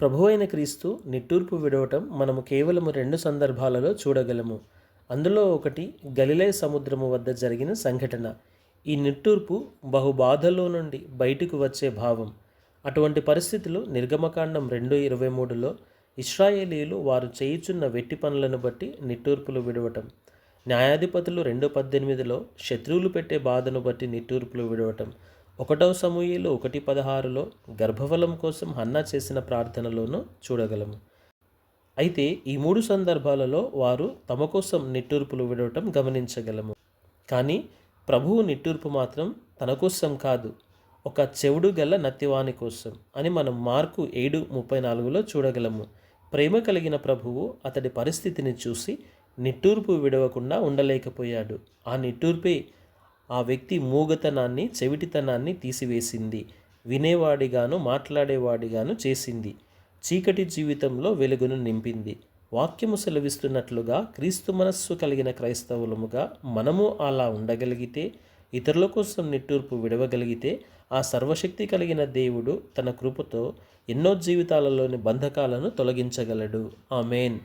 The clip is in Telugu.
ప్రభువైన క్రీస్తు నిట్టూర్పు విడవటం మనము కేవలము రెండు సందర్భాలలో చూడగలము. అందులో ఒకటి గలిలయ సముద్రము వద్ద జరిగిన సంఘటన. ఈ నిట్టూర్పు బహుబాధలో నుండి బయటకు వచ్చే భావం. అటువంటి పరిస్థితులు నిర్గమకాండం రెండు ఇరవై మూడులో ఇస్రాయేలీలు వారు చేయుచున్న వెట్టి పనులను బట్టి నిట్టూర్పులు విడవటం. న్యాయాధిపతులు రెండు పద్దెనిమిదిలో శత్రువులు పెట్టే బాధను బట్టి నిట్టూర్పులు విడవటం. ఒకటవ సమూహలు ఒకటి పదహారులో గర్భఫలం కోసం హన్నా చేసిన ప్రార్థనలోనూ చూడగలము. అయితే ఈ మూడు సందర్భాలలో వారు తమ కోసం నిట్టూర్పులు విడవటం గమనించగలము. కానీ ప్రభువు నిట్టూర్పు మాత్రం తన కోసం కాదు ఒక చెవుడు గల నత్తివాని కోసం అని మనం మార్కు ఏడు ముప్పై నాలుగులో చూడగలము. ప్రేమ కలిగిన ప్రభువు అతడి పరిస్థితిని చూసి నిట్టూర్పు విడవకుండా ఉండలేకపోయాడు. ఆ నిట్టూర్పే ఆ వ్యక్తి మూగతనాన్ని చెవిటితనాన్ని తీసివేసింది. వినేవాడిగాను మాట్లాడేవాడిగాను చేసింది. చీకటి జీవితంలో వెలుగును నింపింది. వాక్యము సెలవిస్తున్నట్లుగా క్రీస్తు మనస్సు కలిగిన క్రైస్తవులముగా మనము అలా ఉండగలిగితే ఇతరుల కోసం నిట్టూర్పు విడవగలిగితే ఆ సర్వశక్తి కలిగిన దేవుడు తన కృపతో ఎన్నో జీవితాలలోని బంధకాలను తొలగించగలడు. ఆమెన్.